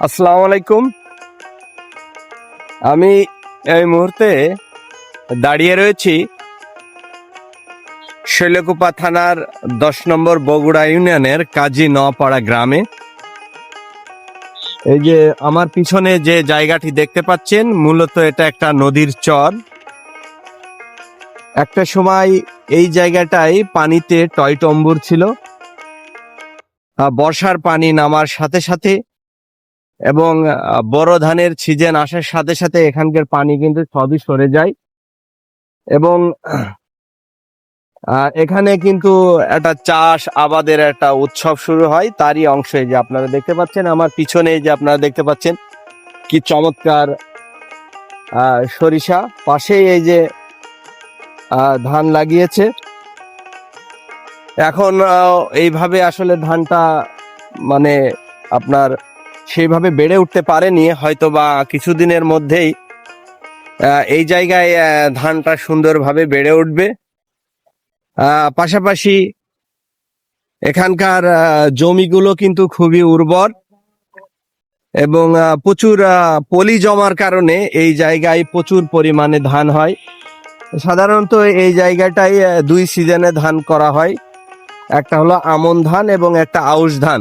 আসসালামু আলাইকুম। আমি এই মুহূর্তে দাঁড়িয়ে রয়েছি শৈলকুপা থানার দশ নম্বর বগুড়া ইউনিয়নের কাজী নপাড়া গ্রামে। এই যে আমার পিছনে যে জায়গাটি দেখতে পাচ্ছেন মূলত এটা একটা নদীর চর। একটা সময় এই জায়গাটায় পানিতে টয়টম্বুর ছিল। আহ, বর্ষার পানি নামার সাথে সাথে এবং বড় ধানের সিজন আসার সাথে সাথে এখানকার পানি কিন্তু সবই সরে যায়। এবং এখানে কিন্তু একটা চাষ আবাদের একটা উৎসব শুরু হয়, তারই অংশ যে আপনারা দেখতে পাচ্ছেন। আমার পিছনে যে আপনারা দেখতে পাচ্ছেন, কি চমৎকার সরিষা। পাশেই এই যে ধান লাগিয়েছে। এখন এইভাবে আসলে ধানটা মানে আপনার সেইভাবে বেড়ে উঠতে পারেনি। হয়তো বা কিছুদিনের মধ্যেই এই জায়গায় ধানটা সুন্দরভাবে বেড়ে উঠবে। পাশাপাশি এখানকার জমিগুলো কিন্তু খুবই উর্বর এবং প্রচুর পলি জমার কারণে এই জায়গায় প্রচুর পরিমাণে ধান হয়। সাধারণত এই জায়গাটায় আহ, দুই সিজনে ধান করা হয়। একটা হলো আমন ধান এবং একটা আউশ ধান।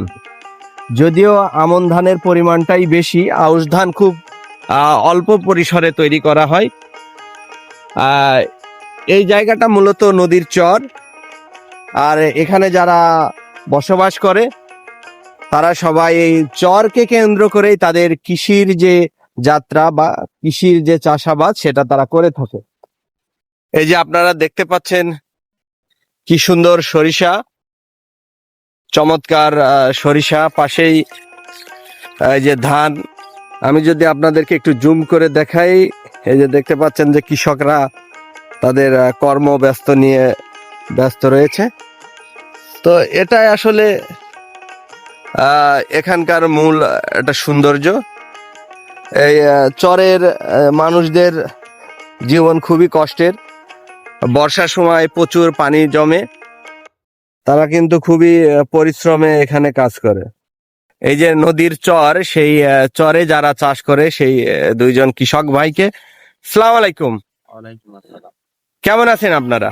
যদিও আমন ধানের পরিমাণটাই বেশি, আউশ ধান খুব অল্প পরিসরে তৈরি করা হয়। এই জায়গাটা মূলত নদীর চর। আর এখানে যারা বসবাস করে, তারা সবাই এই চরকে কেন্দ্র করেই তাদের কৃষির যে যাত্রা বা কৃষির যে চাষাবাদ, সেটা তারা করে থাকে। এই যে আপনারা দেখতে পাচ্ছেন, কি সুন্দর সরিষা। চমৎকার সরিষা, পাশেই এই যে ধান। আমি যদি আপনাদেরকে একটু জুম করে দেখাই, এই যে দেখতে পাচ্ছেন যে কৃষকরা তাদের কর্ম ব্যস্ত নিয়ে ব্যস্ত রয়েছে। তো এটাই আসলে এখানকার মূল একটা সৌন্দর্য। এই চরের মানুষদের জীবন খুবই কষ্টের। বর্ষার সময় প্রচুর পানি জমে। তারা কিন্তু খুবই পরিশ্রমে এখানে কাজ করে। এই যে নদীর চর সেই চরে যারা চাষ করে সেই দুইজন কৃষক ভাইকে সালাম আলাইকুম। কেমন আছেন আপনারা?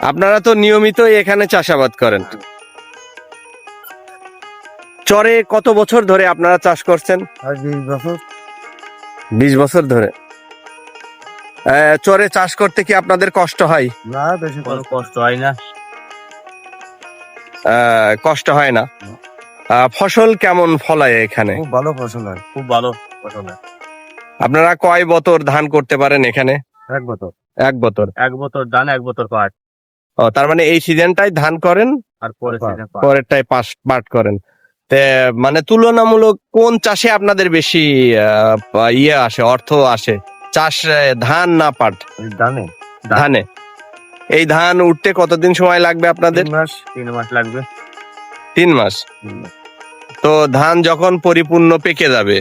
আপনারা তো নিয়মিত এখানে চাষাবাদ করেন। চরে কত বছর ধরে আপনারা চাষ করছেন? বিশ বছর ধরে। আহ, চরে চাষ করতে কি আপনাদের কষ্ট হয়? না বেশি কষ্ট হয় না। কষ্ট হয় না। ফসল কেমন ফলায় এখানে? খুব ভালো ফসল হয় খুব ভালো ফসল হয়। আপনারা কয় বছর ধান করতে পারেন এখানে? এক বছর এক বছর এক বছর ধান এক বছর পাট। ও তার মানে এই সিজনটাই ধান করেন? আর। পরেরটাই পাস পাট করেন। মানে তুলনামূলক কোন চাষে আপনাদের বেশি ইয়ে আসে অর্থ আসে? চাষ ধান না পাট? ধানে। ধানে। এই ধান উঠতে কতদিন সময় লাগবে আপনাদের? তিন মাস তিন মাস লাগবে। তিন মাস? তো ধান যখন পরিপূর্ণ পেকে যাবে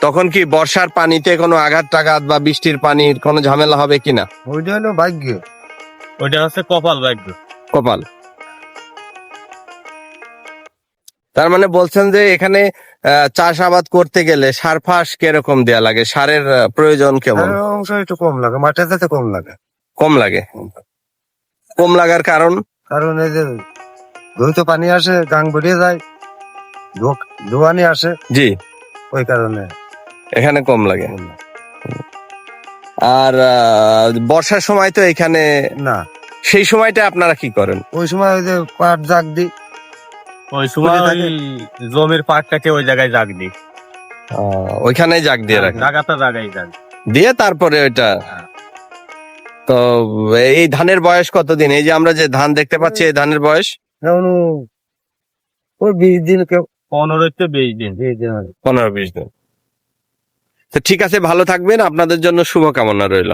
তখন কি বর্ষার পানিতে কোনো আঘাত টাঘাত বা বৃষ্টির পানির কোনো ঝামেলা হবে কিনা? ওইটা হলো ভাগ্য। ওইটা হচ্ছে কপাল ভাগ্য। কপাল। তার মানে বলছেন যে এখানে আহ, চাষাবাদ করতে গেলে সার ফাঁস কীরকম দেয়া লাগে? সারের প্রয়োজন কেমন? অংশ একটু কম লাগে মাঠে যেতে কম লাগে। কম লাগে। কম লাগার কারণ? কারণ এই যে দ্রুত পানি আসে গাং বেরিয়ে যায় ধোয়ানি আসে। জি। ওই কারণে। এখানে কম লাগে? আর বর্ষার সময় তো এখানে না। সেই সময়টা আপনারা কি করেন? ওই সময় ওই যে পাট জাগ দি। ওই সময় ওই জমির পাট কাটে ওই জায়গায় জাগ দিই ওইখানে জাগ দিয়ে রাখেন? জায়গাটা জায়গায় জাগ। দিয়ে তারপরে ওইটা হ্যাঁ। তো এই ধানের বয়স কতদিন? এই যে আমরা যে ধান দেখতে পাচ্ছি এই ধানের বয়স? ওই বিশ দিন কেউ পনেরো থেকে বিশ দিন। পনেরো বিশ দিন। তো ঠিক আছে ভালো থাকবেন। আপনাদের জন্য শুভকামনা রইল।